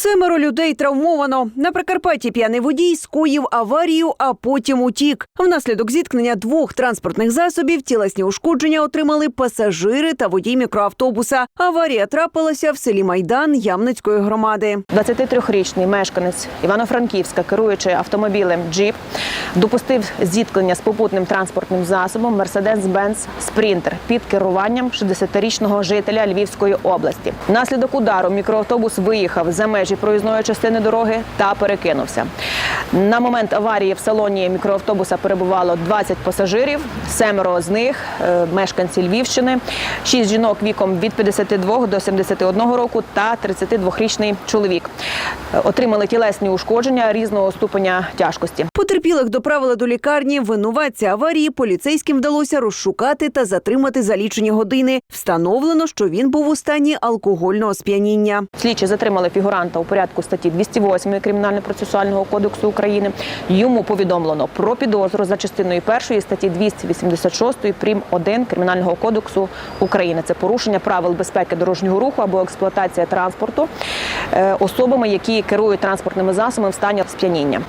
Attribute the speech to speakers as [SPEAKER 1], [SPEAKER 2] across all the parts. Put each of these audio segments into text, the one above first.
[SPEAKER 1] Семеро людей травмовано. На Прикарпатті п'яний водій скоїв аварію, а потім утік. Внаслідок зіткнення двох транспортних засобів тілесні ушкодження отримали пасажири та водій мікроавтобуса. Аварія трапилася в селі Майдан Ямницької громади.
[SPEAKER 2] 23-річний мешканець Івано-Франківська, керуючи автомобілем Джіп, допустив зіткнення з попутним транспортним засобом Мерседес-Бенц Спрінтер під керуванням 60-річного жителя Львівської області. Внаслідок удару мікроавтобус виїхав за межі проїзної частини дороги та перекинувся. На момент аварії в салоні мікроавтобуса перебувало 20 пасажирів, семеро з них е, мешканці Львівщини, шість жінок віком від 52 до 71 року та 32-річний чоловік. Отримали тілесні ушкодження різного ступеня тяжкості.
[SPEAKER 1] Потерпілих доправили до лікарні. Винуватця аварії поліцейським вдалося розшукати та затримати за лічені години. Встановлено, що він був у стані алкогольного сп'яніння.
[SPEAKER 2] Слідчі затримали фігуранта у порядку статті 208 Кримінально-процесуального кодексу України. Йому повідомлено про підозру за частиною першої статті 286 прим. 1 Кримінального кодексу України. Це порушення правил безпеки дорожнього руху або експлуатація транспорту е, особами, які керують транспортними засобами в стані сп'яніння.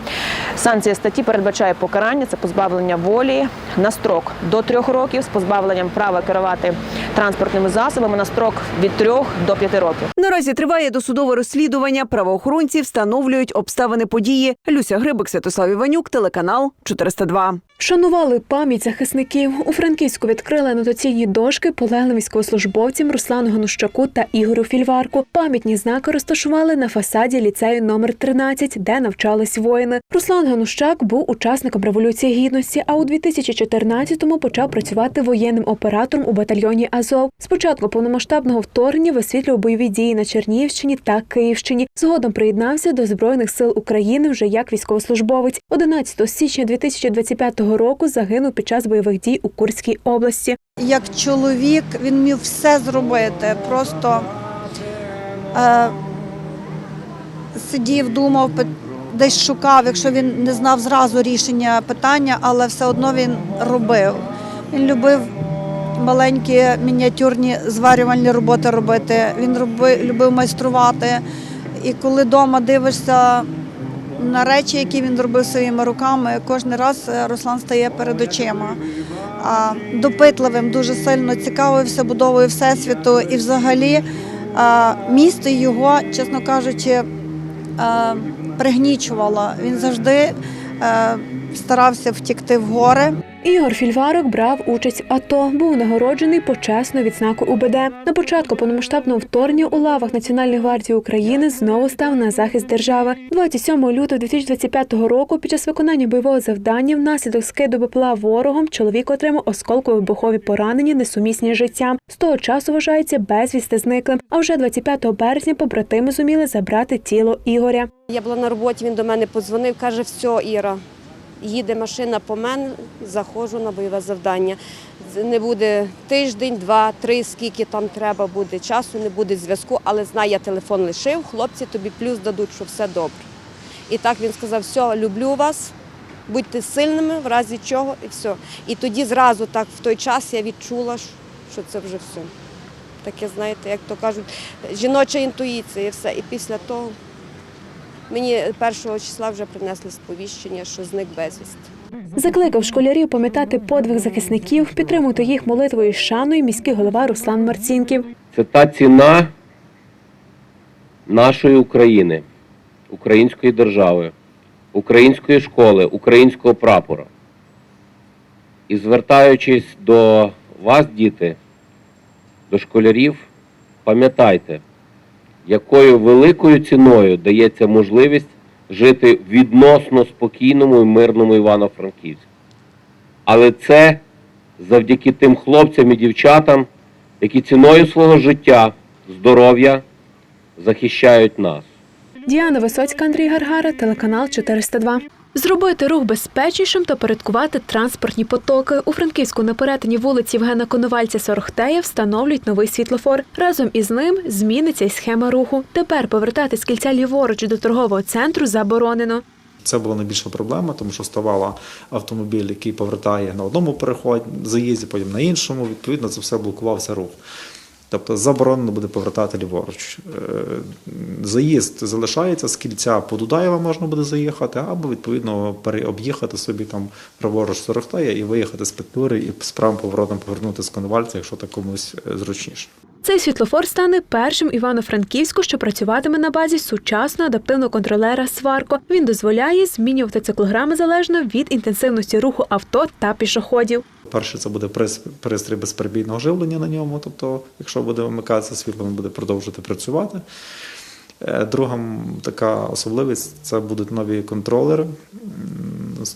[SPEAKER 2] Санкція статті передбачає покарання це позбавлення волі на строк до трьох років з позбавленням права керувати транспортними засобами на строк від трьох до п'яти років.
[SPEAKER 1] Наразі триває досудове розслідування. Правоохоронці встановлюють обставини події. Люся Грибик, Святослав Іванюк, телеканал 402.
[SPEAKER 3] Вшанували пам'ять захисників. У Франківську відкрили анотаційні дошки полеглим військовослужбовцям Руслану Ганущаку та Ігорю Фільварку. Пам'ятні знаки розташували на фасаді ліцею номер 13, де навчались воїни. Руслан Ганущак був учасником революції гідності, а у 2014-му почав працювати воєнним оператором у батальйоні Азов. Спочатку повномасштабного вторгнення висвітлював бойові дії на Чернігівщині та Київщині. Згодом приєднався до збройних сил України вже як військовослужбовець. 11 січня 2025 року загинув під час бойових дій у Курській області.
[SPEAKER 4] як чоловік він міг все зробити. Просто е, сидів, думав, десь шукав, якщо він не знав зразу рішення питання, але все одно він робив. Він любив маленькі мініатюрні зварювальні роботи робити. Він роби, любив майструвати. І коли вдома дивишся на речі, які він робив своїми руками, кожен раз е, Руслан стає перед очима. Допитливим, дуже сильно цікавився будовою Всесвіту і взагалі місто його, чесно кажучи, пригнічувало. Він завжди старався втікти в гори.
[SPEAKER 3] Ігор Фільварок брав участь в АТО, був нагороджений почесною відзнакою УБД. На початку повномасштабного вторгнення у лавах Національної гвардії України знову став на захист держави. 27 лютого 2025 року під час виконання бойового завдання внаслідок скиду БПЛА ворогом чоловік отримав осколково-вибухові поранення, несумісні з життям. З того часу вважається безвісти зниклим. А вже 25 березня побратими зуміли забрати тіло Ігоря.
[SPEAKER 5] Я була на роботі, він до мене подзвонив, каже, все, Іра, їде машина по мене, заходжу на бойове завдання. Не буде тиждень, два, три, скільки там треба буде часу, не буде зв'язку, але знай, я телефон лишив, хлопці тобі плюс дадуть, що все добре. І так він сказав, все, люблю вас, будьте сильними, в разі чого, і все. І тоді зразу так в той час я відчула, що це вже все. Таке, знаєте, як то кажуть, жіноча інтуїція і все. І після того Мені першого числа вже принесли сповіщення, що зник безвісти.
[SPEAKER 3] Закликав школярів пам'ятати подвиг захисників, підтримувати їх молитвою і шаною міський голова Руслан Марцінків.
[SPEAKER 6] Це та ціна нашої України, української держави, української школи, українського прапора. І звертаючись до вас, діти, до школярів, пам'ятайте, якою великою ціною дається можливість жити відносно спокійному і мирному Івано-Франківську. Але це завдяки тим хлопцям і дівчатам, які ціною свого життя, здоров'я захищають нас.
[SPEAKER 3] Діана Висоцька, Андрій Гаргара, телеканал 402. Зробити рух безпечнішим та порядкувати транспортні потоки. У Франківську на перетині вулиці Євгена Коновальця Сорохтея встановлюють новий світлофор. Разом із ним зміниться й схема руху. Тепер повертати з кільця ліворуч до торгового центру заборонено.
[SPEAKER 7] Це була найбільша проблема, тому що ставала автомобіль, який повертає на одному переході, заїзді, потім на іншому. Відповідно, це все блокувався рух. Тобто заборонено буде повертати ліворуч. Е, Заїзд залишається з кільця по Дудаєва можна буде заїхати, або відповідно переоб'їхати собі там праворуч 40 і виїхати з Петлюри і з правим поворотом повернути з Коновальця, якщо так комусь е, зручніше.
[SPEAKER 3] Цей світлофор стане першим Івано-Франківську, що працюватиме на базі сучасного адаптивного контролера Сварко. Він дозволяє змінювати циклограми залежно від інтенсивності руху авто та пішоходів.
[SPEAKER 7] Перше, це буде пристрій безперебійного живлення на ньому. Тобто, якщо буде вимикатися світло, він буде продовжувати працювати. Е, Друга така особливість це будуть нові контролери,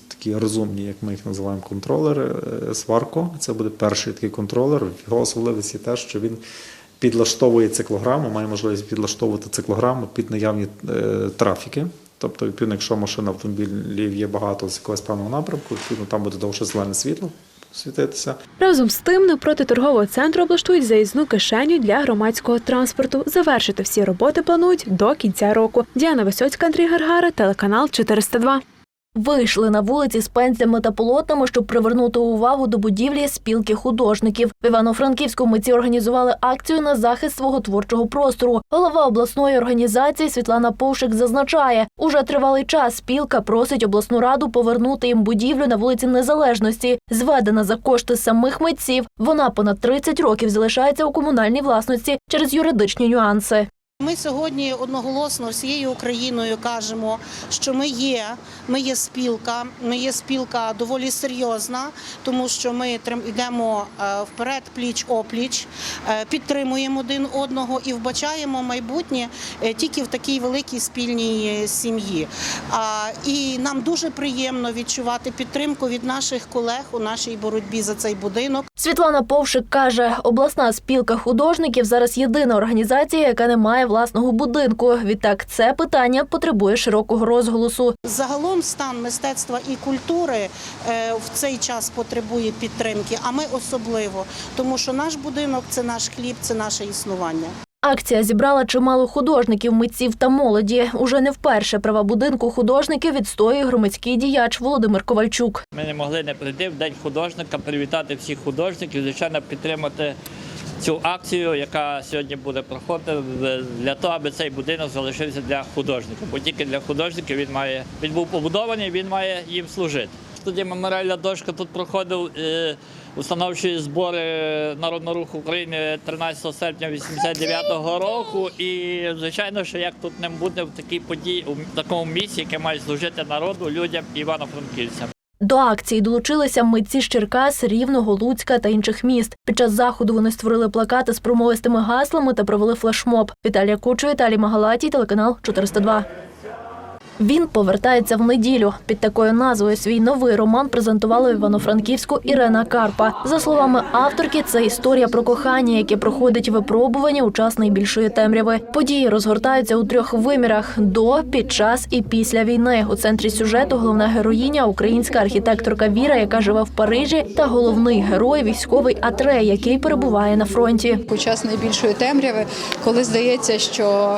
[SPEAKER 7] такі розумні, як ми їх називаємо, контролери е, сварко. Це буде перший такий контролер. Його особливість є те, що він підлаштовує циклограму, має можливість підлаштовувати циклограму під наявні е, трафіки. Тобто, якщо машин автомобілів є багато з якогось певного напрямку, відповідно там буде довше зелене світло світитися.
[SPEAKER 3] Разом з тим, напроти торгового центру облаштують заїзну кишеню для громадського транспорту. Завершити всі роботи планують до кінця року. Діана Висоцька, Андрій Гаргара, телеканал 402.
[SPEAKER 8] Вийшли на вулиці з пензлями та полотнами, щоб привернути увагу до будівлі спілки художників. В Івано-Франківську митці організували акцію на захист свого творчого простору. Голова обласної організації Світлана Повшик зазначає, уже тривалий час спілка просить обласну раду повернути їм будівлю на вулиці Незалежності. Зведена за кошти самих митців. Вона понад 30 років залишається у комунальній власності через юридичні нюанси.
[SPEAKER 9] Ми сьогодні одноголосно всією Україною кажемо, що ми є, ми є спілка, ми є спілка доволі серйозна, тому що ми йдемо е, вперед, пліч опліч, е, підтримуємо один одного і вбачаємо майбутнє е, тільки в такій великій спільній сім'ї. І нам дуже приємно відчувати підтримку від наших колег у нашій боротьбі за цей будинок.
[SPEAKER 8] Світлана Повшик каже, обласна спілка художників зараз єдина організація, яка не має власного будинку. Відтак, це питання потребує широкого розголосу.
[SPEAKER 9] Загалом стан мистецтва і культури е, в цей час потребує підтримки, а ми особливо, тому що наш будинок це наш хліб, це наше існування.
[SPEAKER 8] Акція зібрала чимало художників, митців та молоді. Уже не вперше права будинку художників відстоює громадський діяч Володимир Ковальчук.
[SPEAKER 10] Ми не могли не прийти в день художника, привітати всіх художників, звичайно, підтримати цю акцію, яка сьогодні буде проходити для того, аби цей будинок залишився для художників. Бо тільки для художників він має він був побудований, він має їм служити. Тоді меморіальна дошка тут проходив е, установчі збори Народного руху України 13 серпня 89-го року. І звичайно, що як тут не буде в такій події у такому місці, яке має служити народу, людям івано-франківцям.
[SPEAKER 8] До акції долучилися митці з Черкас, Рівного, Луцька та інших міст. Під час заходу вони створили плакати з промовистими гаслами та провели флешмоб. Віталія Кучу, Віталій Магалатій, телеканал 402. Він повертається в неділю. Під такою назвою свій новий роман презентувала в Івано-Франківську Ірена Карпа. За словами авторки, це історія про кохання, яке проходить випробування у час найбільшої темряви. Події розгортаються у трьох вимірах: до, під час і після війни. У центрі сюжету головна героїня, українська архітекторка Віра, яка живе в Парижі, та головний герой військовий Атрей, який перебуває на фронті.
[SPEAKER 11] у час найбільшої темряви, коли здається, що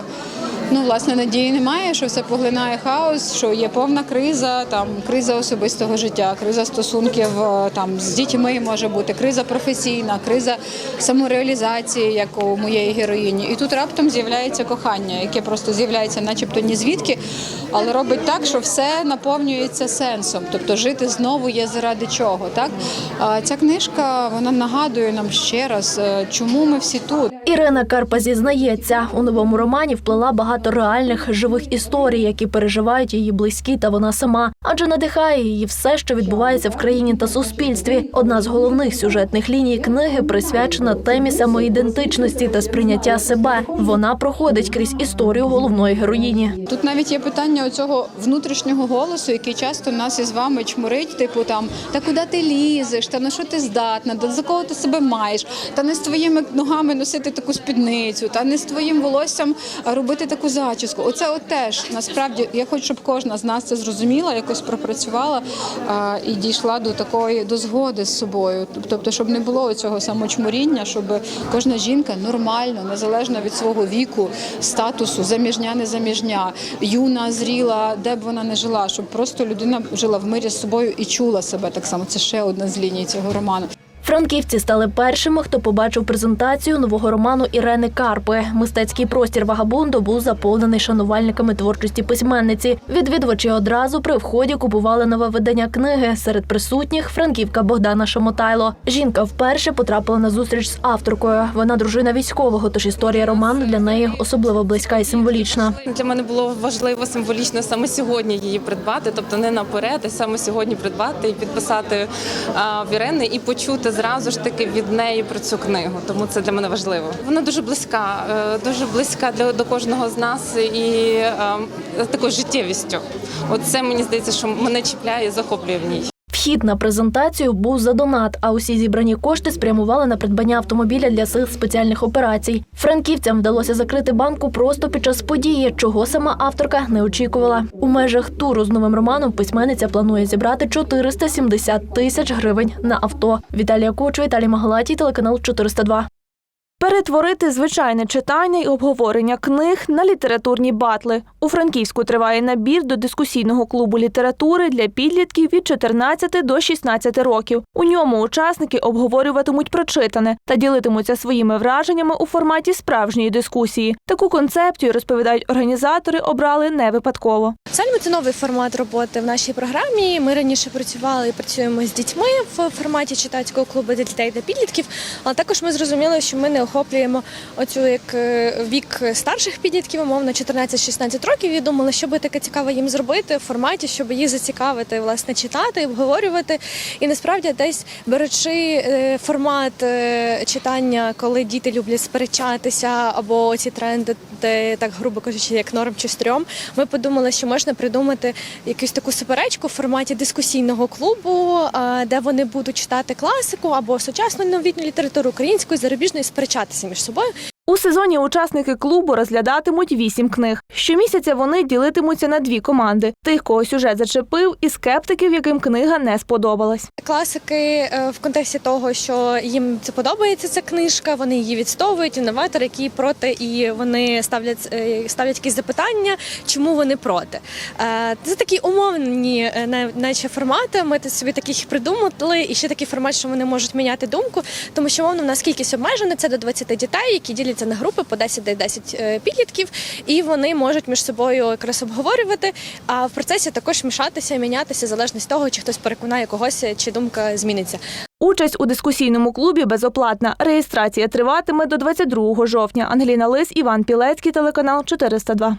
[SPEAKER 11] ну власне надії немає, що все поглинає хаос, що є повна криза, там криза особистого життя, криза стосунків е, там з дітьми може бути, криза професійна, криза самореалізації, як у моєї героїні. І тут раптом з'являється кохання, яке просто з'являється, начебто ні звідки, але робить так, що все наповнюється сенсом. Тобто жити знову є заради чого. Так ця книжка вона нагадує нам ще раз, е, чому ми всі тут.
[SPEAKER 8] Ірина Карпа зізнається, у новому романі вплела багато реальних живих історій, які переживають її близькі та вона сама, адже надихає її все, що відбувається в країні та суспільстві. Одна з головних сюжетних ліній книги присвячена темі самоідентичності та сприйняття себе. Вона проходить крізь історію головної героїні.
[SPEAKER 11] Тут навіть є питання оцього внутрішнього голосу, який часто нас із вами чмурить, типу там та куди ти лізеш, та на що ти здатна, та за кого ти себе маєш, та не з твоїми ногами носити таку спідницю, та не з твоїм волоссям робити таку зачіску. Оце от теж насправді я хочу, щоб кожна з нас це зрозуміла, якось пропрацювала а, і дійшла до такої до згоди з собою. Тобто, щоб не було цього самочмуріння, щоб кожна жінка нормально, незалежно від свого віку, статусу, заміжня, не заміжня, юна, зріла, де б вона не жила, щоб просто людина жила в мирі з собою і чула себе так само. Це ще одна з ліній цього роману.
[SPEAKER 8] Франківці стали першими, хто побачив презентацію нового роману Ірени Карпи. Мистецький простір Вагабунду був заповнений шанувальниками творчості письменниці. Відвідувачі одразу при вході купували нове видання книги. Серед присутніх франківка Богдана Шамотайло. Жінка вперше потрапила на зустріч з авторкою. Вона дружина військового, тож історія роману для неї особливо близька і символічна.
[SPEAKER 12] Для мене було важливо символічно саме сьогодні її придбати, тобто не наперед, а саме сьогодні придбати і підписати в Ірени і почути зразу ж таки від неї про цю книгу. Тому це для мене важливо. Вона дуже близька, е, дуже близька для до кожного з нас і е, такою життєвістю. Оце мені здається, що мене чіпляє і захоплює в ній.
[SPEAKER 8] Вхід на презентацію був за донат, а усі зібрані кошти спрямували на придбання автомобіля для сил спеціальних операцій. Франківцям вдалося закрити банку просто під час події, чого сама авторка не очікувала. У межах туру з новим романом письменниця планує зібрати 470 тисяч гривень на авто. Віталія Кучу, Віталій Магалатій, телеканал 402.
[SPEAKER 13] Перетворити звичайне читання й обговорення книг на літературні батли. У Франківську триває набір до дискусійного клубу літератури для підлітків від 14 до 16 років. У ньому учасники обговорюватимуть прочитане та ділитимуться своїми враженнями у форматі справжньої дискусії. Таку концепцію, розповідають організатори, обрали не випадково.
[SPEAKER 14] Сальми це новий формат роботи в нашій програмі. Ми раніше працювали і працюємо з дітьми в форматі читацького клубу для дітей та підлітків. Але також ми зрозуміли, що ми не охоплюємо оцю як е, вік старших підлітків, умовно 14-16 років. І думали, що би таке цікаво їм зробити в форматі, щоб їх зацікавити, власне, читати, обговорювати. І насправді десь беручи е, формат е, читання, коли діти люблять сперечатися, або ці тренди, де так грубо кажучи, як норм чи стрьом, ми подумали, що можна придумати якусь таку суперечку в форматі дискусійного клубу, де вони будуть читати класику або сучасну новітню літературу українською, зарубіжною, і сперечатися між собою.
[SPEAKER 13] У сезоні учасники клубу розглядатимуть вісім книг. Щомісяця вони ділитимуться на дві команди: тих, кого сюжет зачепив, і скептиків, яким книга не сподобалась.
[SPEAKER 14] Класики е, в контексті того, що їм це подобається ця книжка, вони її відстовують, інноватори, які проти, і вони ставлять е, ставлять якісь запитання, чому вони проти. Е, Це такі умовні, наче формати. Ми собі таких придумали, і ще такий формат, що вони можуть міняти думку, тому що мовно в нас кількість обмежена, це до 20 дітей, які діляться на групи по 10-10 е, підлітків, і вони можуть між собою якраз обговорювати. А в процесі також мішатися, мінятися залежно від того, чи хтось переконає когось, чи думка зміниться.
[SPEAKER 13] Участь у дискусійному клубі безоплатна. Реєстрація триватиме до 22 жовтня. Ангеліна Лис, Іван Пілецький, телеканал 402.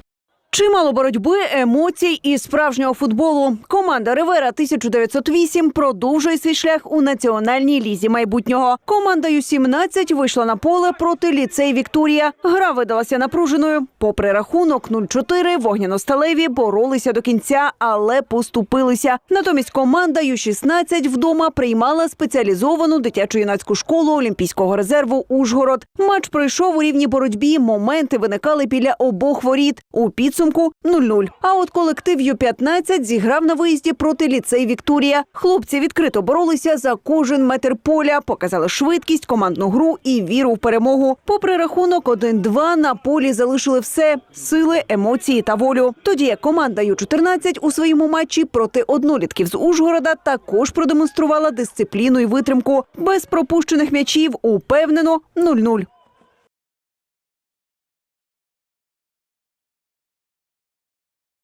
[SPEAKER 1] Чимало боротьби, емоцій і справжнього футболу. Команда Ривера 1908 продовжує свій шлях у національній лізі майбутнього. Команда Ю-17 вийшла на поле проти ліцей Вікторія. Гра видалася напруженою. Попри рахунок 0-4, вогняно-сталеві боролися до кінця, але поступилися. Натомість команда Ю-16 вдома приймала спеціалізовану дитячо-юнацьку школу Олімпійського резерву Ужгород. Матч пройшов у рівній боротьбі. Моменти виникали біля обох воріт. У підсумку 0-0. А от колектив Ю-15 зіграв на виїзді проти ліцей Вікторія. Хлопці відкрито боролися за кожен метр поля, показали швидкість, командну гру і віру в перемогу. Попри рахунок 1-2 на полі залишили все сили, емоції та волю. Тоді як команда Ю-14 у своєму матчі проти однолітків з Ужгорода також продемонструвала дисципліну і витримку без пропущених м'ячів. Упевнено 0-0.